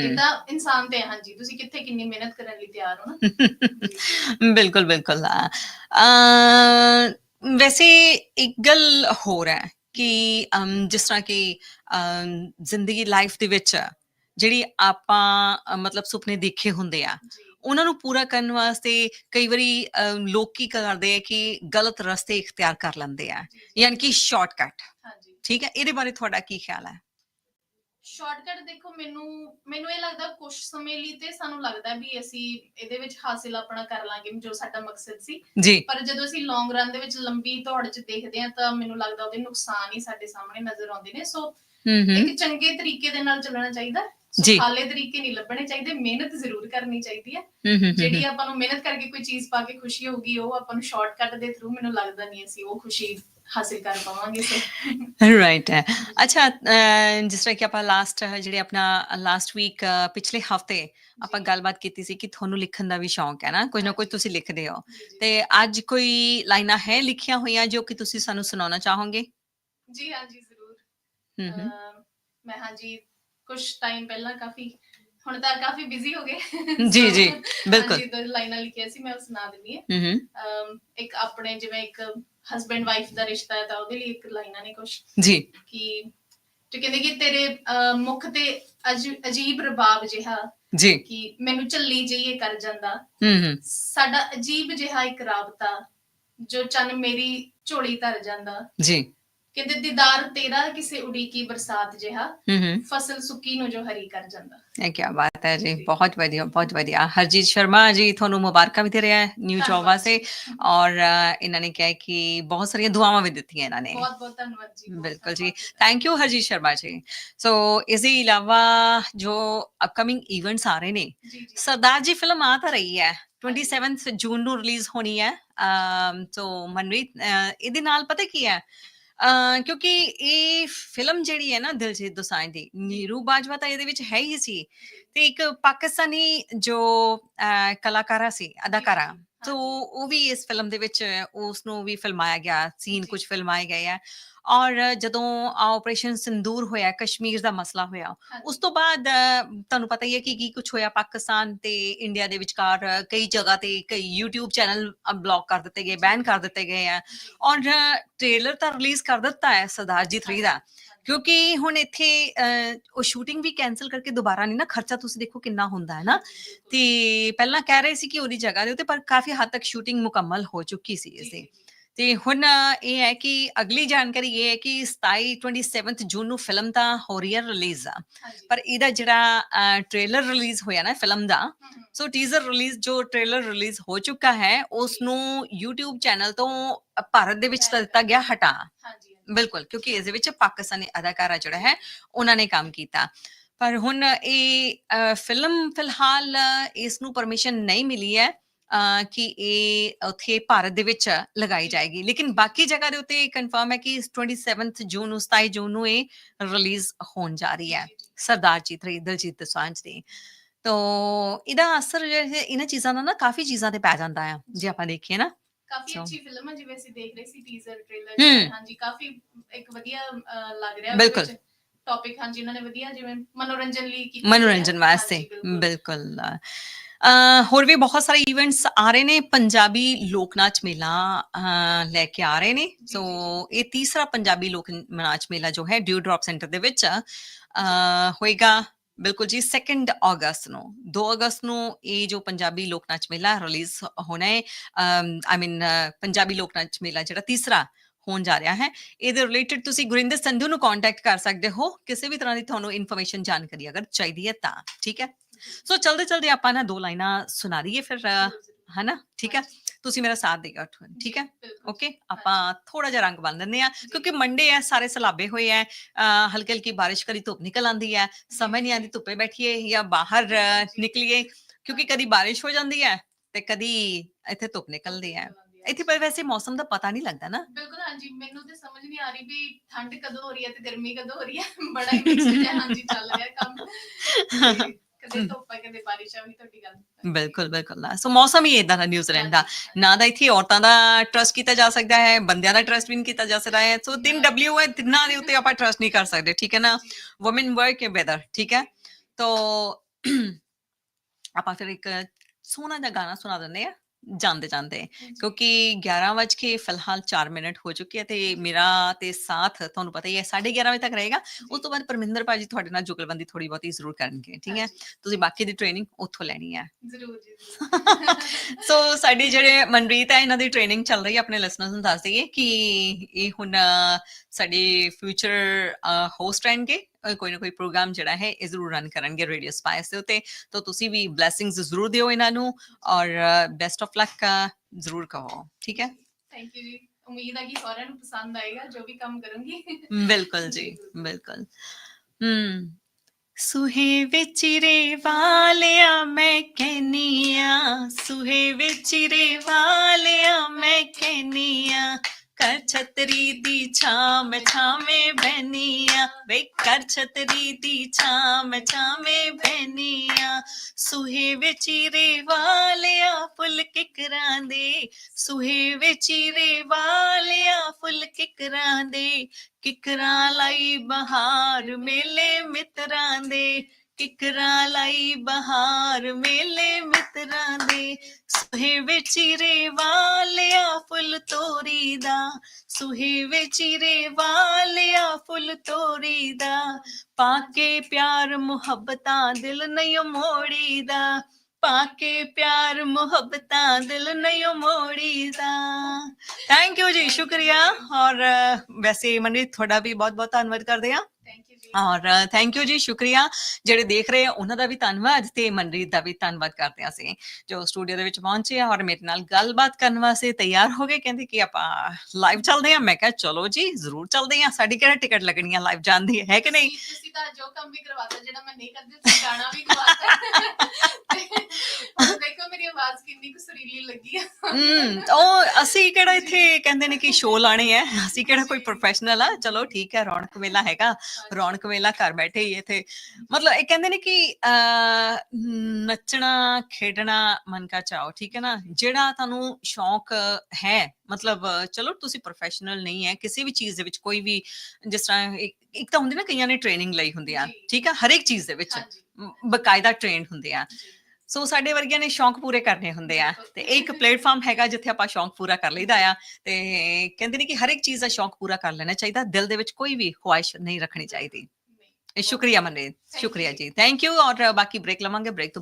ਇਦਾਂ ਇਨਸਾਨ ਤੇ ਹਾਂਜੀ ਤੁਸੀਂ ਕਿੱਥੇ ਕਿੰਨੀ ਮਿਹਨਤ ਕਰਨ ਲਈ ਤਿਆਰ ਹੋ ਨਾ। ਬਿਲਕੁਲ ਬਿਲਕੁਲ ਅ ਵੈਸੇ ਇੱਕ ਗੱਲ ਹੋਰ ਹੈ ਕਿ ਅਮ, ਜਿਸ ਤਰ੍ਹਾਂ ਕਿ ਅਮ, ਜ਼ਿੰਦਗੀ ਲਾਈਫ ਦੇ ਵਿੱਚ ਜਿਹੜੀ ਆਪਾਂ ਅ, ਮਤਲਬ ਸੁਪਨੇ ਦੇਖੇ ਹੁੰਦੇ ਆ ਜੀ ਉਹਨਾਂ ਨੂੰ ਪੂਰਾ ਕਰਨ ਵਾਸਤੇ ਕਈ ਵਾਰੀ ਲੋਕ ਕੀ ਕਰਦੇ ਆ ਕਿ ਗਲਤ ਰਸਤੇ ਇਖਤਿਆਰ ਕਰ ਲੈਂਦੇ ਆ ਜੀ, ਜੀ। ਯਾਨੀ ਕਿ ਸ਼ਾਰਟਕਟ ਹਾਂਜੀ ਠੀਕ ਹੈ ਇਹਦੇ ਬਾਰੇ ਤੁਹਾਡਾ ਕੀ ਖਿਆਲ ਹੈ ਸ਼ਾਰਟਕਟ ਦੇਖੋ ਮੈਨੂੰ ਮੈਨੂੰ ਇਹ ਲੱਗਦਾ ਕੁਝ ਸਮੇਂ ਲਈ ਤੇ ਸਾਨੂੰ ਲੱਗਦਾ ਵੀ ਅਸੀਂ ਇਹਦੇ ਵਿੱਚ ਹਾਸਿਲ ਆਪਣਾ ਕਰ ਲਾਂਗੇ ਜੋ ਸਾਡਾ ਮਕਸਦ ਸੀ। ਪਰ ਜਦੋਂ ਅਸੀਂ ਲੌਂਗ ਰਨ ਦੇ ਵਿੱਚ ਲੰਬੀ ਦੌੜ 'ਚ ਦੇਖਦੇ ਹਾਂ ਤਾਂ ਮੈਨੂੰ ਲੱਗਦਾ ਉਹਦੇ ਨੁਕਸਾਨ ਹੀ ਸਾਡੇ ਸਾਹਮਣੇ ਨਜ਼ਰ ਆਉਂਦੇ ਨੇ। ਸੋ ਇੱਕ ਚੰਗੇ ਤਰੀਕੇ ਦੇ ਨਾਲ ਚੱਲਣਾ ਚਾਹੀਦਾ। ਹਾਲੇ ਤਰੀਕੇ ਨਹੀਂ ਲੱਭਣੇ ਚਾਹੀਦੇ ਮਿਹਨਤ ਜ਼ਰੂਰ ਕਰਨੀ ਚਾਹੀਦੀ ਹੂੰ। ਜਿਹੜੀ ਆਪਾਂ ਨੂੰ ਮਿਹਨਤ ਕਰਕੇ ਕੋਈ ਚੀਜ਼ ਪਾ ਕੇ ਖੁਸ਼ੀ ਹੋਊਗੀ ਉਹ ਆਪਾਂ ਨੂੰ ਸ਼ਾਰਟਕਟ ਦੇ ਥਰੂ ਮੈਨੂੰ ਲੱਗਦਾ ਨਹੀਂ ਅਸੀਂ ਉਹ ਖੁਸ਼ੀ ਹਾਸਿਲ ਕਰ ਪਾਵਾਂਗੇ ਸੋ ਰਾਈਟ ਹੈ। ਅੱਛਾ ਜਿਸ ਤਰ੍ਹਾਂ ਕਿ ਆਪਾਂ ਲਾਸਟ ਜਿਹੜੇ ਆਪਣਾ ਲਾਸਟ ਵੀਕ ਪਿਛਲੇ ਹਫ਼ਤੇ ਆਪਾਂ ਜੀ। ਗੱਲਬਾਤ ਕੀਤੀ ਸੀ ਕਿ ਤੁਹਾਨੂੰ ਲਿਖਣ ਦਾ ਵੀ ਸ਼ੌਂਕ ਹੈ ਨਾ ਕੁਝ ਨਾ ਕੁਝ। ਤੁਸੀਂ ਲਿਖਦੇ ਹੋ। ਜੀ, ਜੀ। ਤੇ ਅੱਜ ਕੋਈ ਲਾਈਨਾਂ ਹੈ ਲਿਖੀਆਂ ਹੋਈਆਂ ਜੋ ਕਿ ਤੁਸੀਂ ਸਾਨੂੰ ਸੁਣਾਉਣਾ ਚਾਹੋਗੇ? ਜੀ ਜ਼ਰੂਰ। ਹੂੰ ਹੂੰ ਅਹ, ਮੈਂ ਹਾਂਜੀ ਕੁਝ ਟਾਈਮ ਪਹਿਲਾਂ ਕਾਫੀ ਹੁਣ ਤਾਂ ਕਾਫੀ ਬਿਜ਼ੀ ਹੋ ਗਏ। ਜੀ, ਜੀ, ਬਿਲਕੁਲ। ਦੋ ਲਾਈਨਾਂ ਲਿਖੀਆਂ ਸੀ ਮੈਂ ਉਹ ਸੁਣਾ ਦਿੰਦੀ ਹਾਂ। ਹੂੰ ਹੂੰ ਇੱਕ ਆਪਣੇ ਜਿਵੇਂ ਇੱਕ ਹਸਬੈਂਡ ਵਾਈਫ ਦਾ ਰਿਸ਼ਤਾ ਹੈ ਤਾਂ ਉਹਦੇ ਲਈ ਇੱਕ ਲਾਈਨਾਂ ਨੇ ਕੁਝ ਜੀ। ਕਿ ਤੇ ਕਹਿੰਦੇ ਕਿ ਤੇਰੇ ਅਹ, ਮੁਖ ਤੇ ਅਜ- ਅਜੀਬ ਰਬਾਬ ਜਿਹਾ ਜੀ। ਕਿ ਮੈਨੂੰ ਝੱਲੀ ਜਈਏ ਕਰ ਜਾਂਦਾ। ਹੂੰ ਹੂੰ। ਸਾਡਾ ਅਜੀਬ ਜਿਹਾ ਇੱਕ ਰਾਬਤਾ ਜੋ ਚੰਨ ਮੇਰੀ ਝੋਲੀ ਧਰ ਜਾਂਦਾ। ਜੀ। ਕਹਿੰਦੇ ਦੀਦਾਰ ਤੇਰਾ ਕਿਸੇ ਉਡੀਕੀ ਬਰਸਾਤ ਜਿਹਾ ਫਸਲ ਸੁੱਕੀ ਨੂੰ ਜੋ ਹਰੀ ਕਰ ਜਾਂਦਾ। ਇਹ ਕੀ ਬਾਤ ਹੈ ਜੀ ਬਹੁਤ ਵਧੀਆ ਬਹੁਤ ਵਧੀਆ। ਹਰਜੀਤ ਸ਼ਰਮਾ ਜੀ ਤੁਹਾਨੂੰ ਮੁਬਾਰਕਾਂ ਵੀ ਦੇ ਰਿਹਾ ਹੈ ਨਿਊ ਜੌਬ ਧੰਨਵਾਦ। ਵਾਸਤੇ ਜੀ। ਔਰ ਇਹਨਾਂ ਨੇ ਕਿਹਾ ਕਿ ਬਹੁਤ ਸਾਰੀਆਂ ਦੁਆਵਾਂ ਵੀ ਦਿੱਤੀਆਂ ਇਹਨਾਂ ਨੇ। ਬਹੁਤ ਬਹੁਤ ਧੰਨਵਾਦ ਜੀ ਬਿਲਕੁਲ ਜੀ। Thank you Harjeet Sharma ji. ਸੋ ਇਸ ਦੇ ਇਲਾਵਾ ਜੋ ਅਪਕਮਿੰਗ ਇਵੈਂਟਸ ਆ ਰਹੇ ਨੇ ਸਰਦਾਰ ਜੀ ਫਿਲਮ ਆ ਤਾਂ ਰਹੀ ਹੈ। 27th ਜੂਨ ਨੂੰ ਰਿਲੀਜ਼ ਹੋਣੀ ਹੈ। ਅਮ ਸੋ ਮਨਵੀਤ ਇਹਦੇ ਨਾਲ ਪਤਾ ਕੀ ਹੈ? ਕਿਉਂਕਿ ਇਹ ਫਿਲਮ ਜਿਹੜੀ ਹੈ ਨਾ ਦਿਲਜੀਤ ਦੋਸਾਂਝ ਦੀ ਨੀਰੂ ਬਾਜਵਾ ਤਾਂ ਇਹਦੇ ਵਿੱਚ ਹੈ ਹੀ ਸੀ। ਤੇ ਇੱਕ ਪਾਕਿਸਤਾਨੀ ਜੋ ਕਲਾਕਾਰਾ ਸੀ ਅਦਾਕਾਰਾ ਸੋ ਉਹ ਵੀ ਇਸ ਫਿਲਮ ਦੇ ਵਿੱਚ ਉਸ ਨੂੰ ਵੀ ਫਿਲਮਾਇਆ ਗਿਆ ਸੀਨ। ਕੁਝ ਫਿਲਮਾਏ ਗਏ ਆ। ਔਰ ਜਦੋਂ ਆਪਰੇਸ਼ਨ ਸਿੰਦੂਰ ਹੋਇਆ ਕਸ਼ਮੀਰ ਦਾ ਮਸਲਾ ਹੋਇਆ। ਉਸ ਤੋਂ ਬਾਅਦ ਤੁਹਾਨੂੰ ਪਤਾ ਹੀ ਹੈ ਕਿ ਕੀ ਕੁਝ ਹੋਇਆ ਪਾਕਿਸਤਾਨ ਤੇ ਇੰਡੀਆ ਦੇ ਵਿਚਕਾਰ ਕਈ ਜਗ੍ਹਾ ਤੇ ਕਈ YouTube ਚੈਨਲ ਬਲੌਕ ਕਰ ਦਿੱਤੇ ਗਏ ਬੈਨ ਕਰ ਦਿੱਤੇ ਗਏ ਆ। ਔਰ ਟ੍ਰੇਲਰ ਤਾਂ ਰਿਲੀਜ਼ ਕਰ ਦਿੱਤਾ ਹੈ ਸਰਦਾਰ ਜੀ 3 ਦਾ। ਕਿਉਂਕਿ ਹੁਣ ਇੱਥੇ ਉਹ ਸ਼ੂਟਿੰਗ ਵੀ ਕੈਨਸਲ ਕਰਕੇ ਦੁਬਾਰਾ ਨਹੀਂ ਨਾ ਖਰਚਾ ਤੁਸੀਂ ਦੇਖੋ ਕਿੰਨਾ ਹੁੰਦਾ ਹੈ ਨਾ। ਤੇ ਪਹਿਲਾਂ ਕਹਿ ਰਹੇ ਸੀ ਕਿ ਉਹਦੀ ਜਗ੍ਹਾ ਦੇ ਉੱਤੇ ਪਰ ਕਾਫੀ ਹੱਦ ਤੱਕ ਸ਼ੂਟਿੰਗ ਮੁਕੰਮਲ ਹੋ ਚੁੱਕੀ ਸੀ ਇਸ ਦੀ। ਤੇ ਹੁਣ ਇਹ ਹੈ ਕਿ ਅਗਲੀ ਜਾਣਕਾਰੀ ਇਹ ਹੈ ਕਿ 27 27 ਜੂਨ ਨੂੰ ਫਿਲਮ ਤਾਂ ਹੋ ਰਹੀ ਹੈ ਰਿਲੀਜ਼ ਆ ਪਰ ਇਹਦਾ ਜਿਹੜਾ ਟ੍ਰੇਲਰ ਰਿਲੀਜ਼ ਹੋਇਆ ਨਾ ਫਿਲਮ ਦਾ ਸੋ ਟੀਜ਼ਰ ਰਿਲੀਜ਼ ਜੋ ਟ੍ਰੇਲਰ ਰਿਲੀਜ਼ ਹੋ ਚੁੱਕਾ ਹੈ ਉਸ ਨੂੰ YouTube ਚੈਨਲ ਤੋਂ ਭਾਰਤ ਦੇ ਵਿੱਚ ਤਾਂ ਦਿੱਤਾ ਗਿਆ ਹਟਾ। ਹਾਂਜੀ ਬਿਲਕੁਲ ਕਿਉਂਕਿ ਇਸ ਦੇ ਵਿੱਚ ਪਾਕਿਸਤਾਨੀ ਅਦਾਕਾਰਾ ਜਿਹੜਾ ਹੈ ਉਹਨਾਂ ਨੇ ਕੰਮ ਕੀਤਾ। ਪਰ ਹੁਣ ਇਹ ਫਿਲਮ ਫਿਲਹਾਲ ਇਸ ਨੂੰ ਪਰਮਿਸ਼ਨ ਨਹੀਂ ਮਿਲੀ ਹੈ। ਕਿ ਇਹ ਉੱਥੇ ਭਾਰਤ ਦੇ ਵਿੱਚ ਲਗਾਈ ਜਾਏਗੀ ਲੇਕਿਨ ਬਾਕੀ ਜਗ੍ਹਾ ਦੇ ਉੱਤੇ ਕਨਫਰਮ ਹੈ ਕਿ 27th ਜੂਨ ਨੂੰ 27 ਜੂਨ ਨੂੰ ਇਹ ਰਿਲੀਜ਼ ਹੋਣ ਜਾ ਰਹੀ ਹੈ ਸਰਦਾਰ ਜੀ ਤਰੀ ਦਲਜੀਤ ਦੋਸਾਂਝ ਦੀ ਤੋ ਇਹਦਾ ਅਸਰ ਇਹਨਾਂ ਚੀਜ਼ਾਂ ਦਾ ਨਾ ਕਾਫੀ ਚੀਜ਼ਾਂ ਤੇ ਪੈ ਜਾਂਦਾ ਹੈ ਜੇ ਆਪਾਂ ਦੇਖੀਏ ਨਾ ਕਾਫੀ ਅੱਛੀ ਫਿਲਮ ਹੈ ਜਿਵੇਂ ਅਸੀਂ ਦੇਖ ਰਹੇ ਸੀ ਟੀਜ਼ਰ। ਟ੍ਰੇਲਰ ਹਾਂਜੀ ਕਾਫੀ ਇੱਕ ਵਧੀਆ ਲੱਗ ਰਿਹਾ ਬਿਲਕੁਲ। ਟੌਪਿਕ ਹਾਂਜੀ ਉਹਨਾਂ ਨੇ ਵਧੀਆ ਜਿਵੇਂ ਮਨੋਰੰਜਨ ਲਈ ਕੀਤੀ ਮਨੋਰੰਜਨ। ਵਾਸਤੇ ਬਿਲਕੁਲ। ਹੋਰ ਵੀ ਬਹੁਤ ਸਾਰੇ ਇਵੈਂਟਸ ਆ ਰਹੇ ਨੇ, ਪੰਜਾਬੀ ਲੋਕ ਨਾਚ ਮੇਲਾ ਲੈ ਕੇ ਆ ਰਹੇ ਨੇ। ਸੋ ਇਹ ਤੀਸਰਾ ਪੰਜਾਬੀ ਲੋਕ ਨਾਚ ਮੇਲਾ ਜੋ ਹੈ ਡਿਊ ਡ੍ਰੌਪ ਸੈਂਟਰ ਦੇ ਵਿੱਚ ਹੋਏਗਾ ਬਿਲਕੁਲ ਜੀ 2 ਅਗਸਤ ਨੂੰ। 2 ਅਗਸਤ ਨੂੰ ਇਹ ਜੋ ਪੰਜਾਬੀ ਲੋਕ ਨਾਚ ਮੇਲਾ ਰਿਲੀਜ਼ ਹੋਣਾ ਹੈ ਆਈ ਮੀਨ ਪੰਜਾਬੀ ਲੋਕ ਨਾਚ ਮੇਲਾ ਜਿਹੜਾ ਤੀਸਰਾ ਹੋਣ ਜਾ ਰਿਹਾ ਹੈ। ਇਹਦੇ ਰਿਲੇਟਡ ਤੁਸੀਂ ਗੁਰਿੰਦਰ ਸੰਧੂ ਨੂੰ ਕੰਟੈਕਟ ਕਰ ਸਕਦੇ ਹੋ। ਕਿਸੇ ਵੀ ਤਰ੍ਹਾਂ ਦੀ ਤੁਹਾਨੂੰ ਇਨਫੋਰਮੇਸ਼ਨ ਜਾਣਕਾਰੀ ਅਗਰ ਚਾਹੀਦੀ ਹੈ ਤਾਂ, ਠੀਕ ਹੈ? ਸੋ ਚਲਦੇ ਚਲਦੇ ਆਪਾਂ ਨਾ ਦੋ ਲਾਈਨਾਂ ਸੁਣਾ ਦਈਏ ਫਿਰ ਹਨਾ? ਠੀਕ ਹੈ? ਤੁਸੀਂ ਮੇਰਾ ਸਾਥ ਦੇਗਾ ਠੀਕ ਹੈ? ਓਕੇ ਆਪਾਂ ਥੋੜਾ ਜਿਹਾ ਰੰਗ ਬੰਨ ਦਿੰਦੇ ਆ ਕਿਉਂਕਿ ਮੰਡੇ ਹੈ ਸਾਰੇ ਸਲਾਬੇ ਹੋਏ ਅਹ ਹਲਕੀ ਹਲਕੀ ਬਾਰਿਸ਼ ਕਰੀ ਧੁੱਪ ਨਿਕਲ ਆਂਦੀ ਹੈ ਸਮਝ ਨਹੀਂ ਆਂਦੀ ਧੁੱਪੇ ਬੈਠੀਏ ਜਾਂ ਬਾਹਰ ਨਿਕਲੀਏ ਕਿਉਂਕਿ ਕਦੀ ਬਾਰਿਸ਼ ਹੋ ਜਾਂਦੀ ਹੈ ਤੇ ਕਦੀ ਇੱਥੇ ਧੁੱਪ ਨਿਕਲਦੀ ਹੈ। ਇੱਥੇ ਪਰ ਵੈਸੇ ਮੌਸਮ ਦਾ ਪਤਾ ਨਹੀਂ ਲੱਗਦਾ ਨਾ। ਬਿਲਕੁਲ ਹਾਂਜੀ। ਮੈਨੂੰ ਤੇ ਸਮਝ ਨਹੀਂ ਆ ਰਹੀ ਵੀ ਠੰਡ ਕਦੋਂ ਹੋ ਰਹੀ ਹੈ ਤੇ ਗਰਮੀ ਕਦੋਂ ਹੋ ਰਹੀ ਹੈ। ਬੜਾ ਹੀ ਮਿਕਸ ਹੈ ਹਾਂਜੀ ਚੱਲ ਰਿਹਾ ਕੰਮ। ਕਦੇ ਧੁੱਪ ਹੈ ਕਦੇ ਬਾਰਿਸ਼ ਆ ਵੀ ਤੁਹਾਡੀ ਗੱਲ ਬਿਲਕੁਲ ਬਿਲਕੁਲ। ਸੋ ਮੌਸਮ ਹੀ ਇਦਾਂ ਦਾ ਨਿਊਜ਼ੀਲੈਂਡ ਦਾ ਨਾ ਤਾਂ ਇੱਥੇ ਔਰਤਾਂ ਦਾ ਟਰਸਟ ਕੀਤਾ ਜਾ ਸਕਦਾ ਹੈ ਬੰਦਿਆਂ ਦਾ ਟਰਸਟ ਵੀ ਨਹੀਂ ਕੀਤਾ ਜਾ ਸਕਦਾ ਹੈ। ਸੋ ਤਿੰਨ ਡਬਲਯੂ ਹੈ ਤਿੰਨਾਂ ਦੇ ਉੱਤੇ ਆਪਾਂ ਟਰਸਟ ਨਹੀਂ ਕਰ ਸਕਦੇ ਠੀਕ ਹੈ ਨਾ? ਵੂਮਨ ਵਰਕ ਵੈਦਰ ਠੀਕ ਹੈ? ਤੋ ਆਪਾਂ ਫਿਰ ਇੱਕ ਸੋਹਣਾ ਜਿਹਾ ਗਾਣਾ ਸੁਣਾ ਦਿੰਦੇ ਆ ਜਾਂਦੇ ਜਾਂਦੇ। ਕਿਉਂਕਿ 11 ਵਜ ਕੇ ਫਿਲਹਾਲ 4 ਮਿੰਟ ਹੋ ਚੁੱਕੇ ਆ ਤੇ ਮੇਰਾ ਤੇ ਸਾਥ ਤੁਹਾਨੂੰ ਪਤਾ ਹੀ ਹੈ 11:30 ਵਜੇ ਤੱਕ ਰਹੇਗਾ। ਉਸ ਤੋਂ ਬਾਅਦ ਪਰਮਿੰਦਰ ਭਾਜੀ ਤੁਹਾਡੇ ਨਾਲ ਜੁਗਲਬੰਦੀ ਥੋੜੀ ਬਹੁਤੀ ਜ਼ਰੂਰ ਕਰਨਗੇ ਠੀਕ ਹੈ? ਤੁਸੀਂ ਬਾਕੀ ਦੀ ਟ੍ਰੇਨਿੰਗ ਉੱਥੋਂ ਲੈਣੀ ਹੈ। ਜ਼ਰੂਰ ਜੀ ਜ਼ਰੂਰ। ਸੋ ਸਾਡੀ ਜਿਹੜੇ ਮਨਰੀਤ ਹੈ ਇਹਨਾਂ ਦੀ ਟ੍ਰੇਨਿੰਗ ਚੱਲ ਰਹੀ ਹੈ ਆਪਣੇ ਲਿਸਨਰਸ ਨੂੰ ਦੱਸ ਦਈਏ ਕਿ ਇਹ ਹੁਣ ਸਾਡੇ ਫਿਊਚਰ ਹੋਸਟ ਰਹਿਣਗੇ। ਕੋਈ ਨਾ ਕੋਈ ਪ੍ਰੋਗਰਾਮ ਜਿਹੜਾ ਹੈ ਇਹ ਜ਼ਰੂਰ ਰਨ ਕਰਨਗੇ ਰੇਡੀਓ ਸਪਾਈਸ ਦੇ ਉੱਤੇ ਤਾਂ ਤੁਸੀਂ ਵੀ ਬਲੇਸਿੰਗਸ ਜ਼ਰੂਰ ਦਿਓ ਇਹਨਾਂ ਨੂੰ ਔਰ ਬੈਸਟ ਆਫ ਲੱਕ ਜ਼ਰੂਰ ਕਹੋ ਠੀਕ ਹੈ ਥੈਂਕ ਯੂ ਜੀ ਉਮੀਦ ਹੈ ਕਿ ਸਾਰਿਆਂ ਨੂੰ ਪਸੰਦ ਆਏਗਾ ਜੋ ਵੀ ਕੰਮ ਕਰੂੰਗੀ ਬਿਲਕੁਲ ਜੀ ਬਿਲਕੁਲ ਹਮ ਸੁਹੇ ਵਿੱਚ ਰੇ ਵਾਲਿਆ ਮੈਂ ਕਹਿਨੀਆ ਸੁਹੇ ਵਿੱਚ ਰੇ ਵਾਲਿਆ ਮੈਂ ਕਹਿਨੀਆ ਕਰ ਛਤਰੀ ਦੀ ਛਾਂ ਛਾਵੇਂ ਬੈਨੀਆ ਵੇ ਕਰ ਛਤਰੀ ਦੀ ਛਾਂ ਛਾਵੇਂ ਬੈਨੀਆ ਸੁਹੇ ਵਿੱਚ ਰੇ ਵਾਲਿਆ ਫੁੱਲ ਕਿਕਰਾਂ ਦੇ ਸੁਹੇ ਵਿੱਚ ਰੇ ਵਾਲਿਆ ਫੁੱਲ ਕਿਕਰਾਂ ਦੇ ਕਿਕਰਾਂ ਲਾਈ ਬਹਾਰ ਮੇਲੇ ਮਿੱਤਰਾਂ ਦੇ। ਕਿਕਰਾਂ ਲਾਈ ਬਹਾਰ ਮੇਲੇ ਮਿੱਤਰਾਂ ਦੇ। ਸੁਹੇ ਵਿੱਚ ਰੇ ਵਾਲਿਆ ਫੁੱਲ ਤੋਰੀ ਦਾ। ਸੁਹੇ ਵਿੱਚ ਰੇ ਵਾਲਿਆ ਫੁੱਲ ਤੋਰੀ ਦਾ। ਪਾ ਕੇ ਪਿਆਰ ਮੁਹੱਬਤਾਂ ਦਿਲ ਨਹੀਂ ਮੋੜੀ ਦਾ। ਪਾ ਕੇ ਪਿਆਰ ਮੁਹੱਬਤਾਂ ਦਿਲ ਨਹੀਂ ਮੋੜੀ ਦਾ। ਥੈਂਕ ਯੂ ਜੀ, ਸ਼ੁਕਰੀਆ। ਔਰ ਵੈਸੇ ਮਨਰੀਤ ਤੁਹਾਡਾ ਵੀ ਬਹੁਤ ਬਹੁਤ ਧੰਨਵਾਦ ਕਰਦੇ ਆ ਥੈਂਕ ਔਰ ਥੈਂਕ ਯੂ ਜੀ ਸ਼ੁਕਰੀਆ। ਜਿਹੜੇ ਦੇਖ ਰਹੇ ਆ ਉਹਨਾਂ ਦਾ ਵੀ ਧੰਨਵਾਦ ਤੇ ਮਨਰੀਤ ਦਾ ਵੀ ਧੰਨਵਾਦ ਕਰਦੇ ਹਾਂ ਅਸੀਂ ਜੋ ਸਟੂਡੀਓ ਦੇ ਵਿੱਚ ਪਹੁੰਚੇ ਆ ਔਰ ਮੇਰੇ ਨਾਲ ਗੱਲਬਾਤ ਕਰਨ ਵਾਸਤੇ ਤਿਆਰ ਹੋ ਗਏ। ਕਹਿੰਦੇ ਕਿ ਆਪਾਂ ਲਾਈਵ ਚੱਲਦੇ ਆ ਮੈਂ ਕਿਹਾ ਚਲੋ ਜੀ ਜ਼ਰੂਰ ਚੱਲਦੇ ਆ ਸਾਡੀ ਕਿਹੜਾ ਟਿਕਟ ਲੱਗਣੀ ਆ? ਲਾਈਵ ਜਾਣ ਦੀ ਹੈ ਕਿ ਨਹੀਂ? ਤੁਸੀਂ- ਤਾਂ ਜੋ ਕੰਮ ਵੀ ਕਰਵਾਤਾ ਜਿਹੜਾ ਮੈਂ ਨਹੀਂ ਕਰਦੀ ਤੁਸੀਂ ਗਾਣਾ ਵੀ ਗਵਾਤਾ। ਤੇ ਹੁਣ ਦੇਖੋ ਮੇਰੀ ਆਵਾਜ਼ ਕਿੰਨੀ ਕੁ ਸੁਰੀਲੀ ਲੱਗੀ ਆ। ਹਮ ਉਹ ਅਸੀਂ ਕਿਹੜਾ ਇੱਥੇ ਕਹਿੰਦੇ ਨੇ ਕਿ ਸ਼ੋਅ ਲਾਣੇ ਆ? ਅਸੀਂ ਕਿਹੜਾ ਕੋਈ ਪ੍ਰੋਫੈਸ਼ਨਲ ਆ? ਚਲੋ ਠੀਕ ਹੈ ਰੌਣਕ ਮੇਲਾ ਹੈਗਾ। ਰੌਣਕ ਮੇਲਾ ਘਰ ਬੈਠੇ ਹੀ ਇੱਥੇ। ਮਤਲਬ ਇਹ ਕਹਿੰਦੇ ਨੇ ਕਿ ਨੱਚਣਾ ਖੇਡਣਾ ਮਨ ਕਾ ਚਾਓ ਠੀਕ ਹੈ ਨਾ? ਜਿਹੜਾ ਤੁਹਾਨੂੰ ਸ਼ੌਂਕ ਹੈ ਮਤਲਬ ਚਲੋ ਤੁਸੀਂ ਪ੍ਰੋਫੈਸ਼ਨਲ ਨਹੀਂ ਹੈ ਕਿਸੇ ਵੀ ਚੀਜ਼ ਦੇ ਵਿੱਚ ਕੋਈ ਵੀ ਜਿਸ ਤਰ੍ਹਾਂ ਇੱਕ ਤਾਂ ਹੁੰਦੀ ਨਾ ਕਈਆਂ ਨੇ ਟ੍ਰੇਨਿੰਗ ਲਈ ਹੁੰਦੀ ਆ। ਠੀਕ ਆ ਹਰ ਇੱਕ ਚੀਜ਼ ਦੇ ਵਿੱਚ ਬਕਾਇਦਾ ਟ੍ਰੇਨਡ ਹੁੰਦੇ ਆ। ਸੋ ਸਾਡੇ ਵਰਗਿਆਂ ਨੇ ਸ਼ੌਂਕ ਪੂਰੇ ਕਰਨੇ ਹੁੰਦੇ ਆ। ਤੇ ਇਹ ਇੱਕ ਪਲੇਟਫਾਰਮ ਹੈਗਾ ਜਿੱਥੇ ਆਪਾਂ ਸ਼ੌਂਕ ਪੂਰਾ ਕਰ ਲਈਦਾ ਆ। ਤੇ ਕਹਿੰਦੇ ਨੇ ਕਿ ਹਰ ਇੱਕ ਚੀਜ਼ ਦਾ ਸ਼ੌਂਕ ਪੂਰਾ ਕਰ ਲੈਣਾ ਚਾਹੀਦਾ। ਦਿਲ ਦੇ ਵਿੱਚ ਕੋਈ ਵੀ ਖੁਆਇਸ਼ ਨਹੀਂ ਰੱਖਣੀ ਚਾਹੀਦੀ। ਇਹ ਸ਼ੁਕਰੀਆ you ਸ਼ੁਕਰੀਆ ਜੀ। ਥੈਂਕ ਯੂ ਔਰ ਬਾਕੀ ਬ੍ਰੇਕ ਲਵਾਂਗੇ। ਬ੍ਰੇਕ ਤੋਂ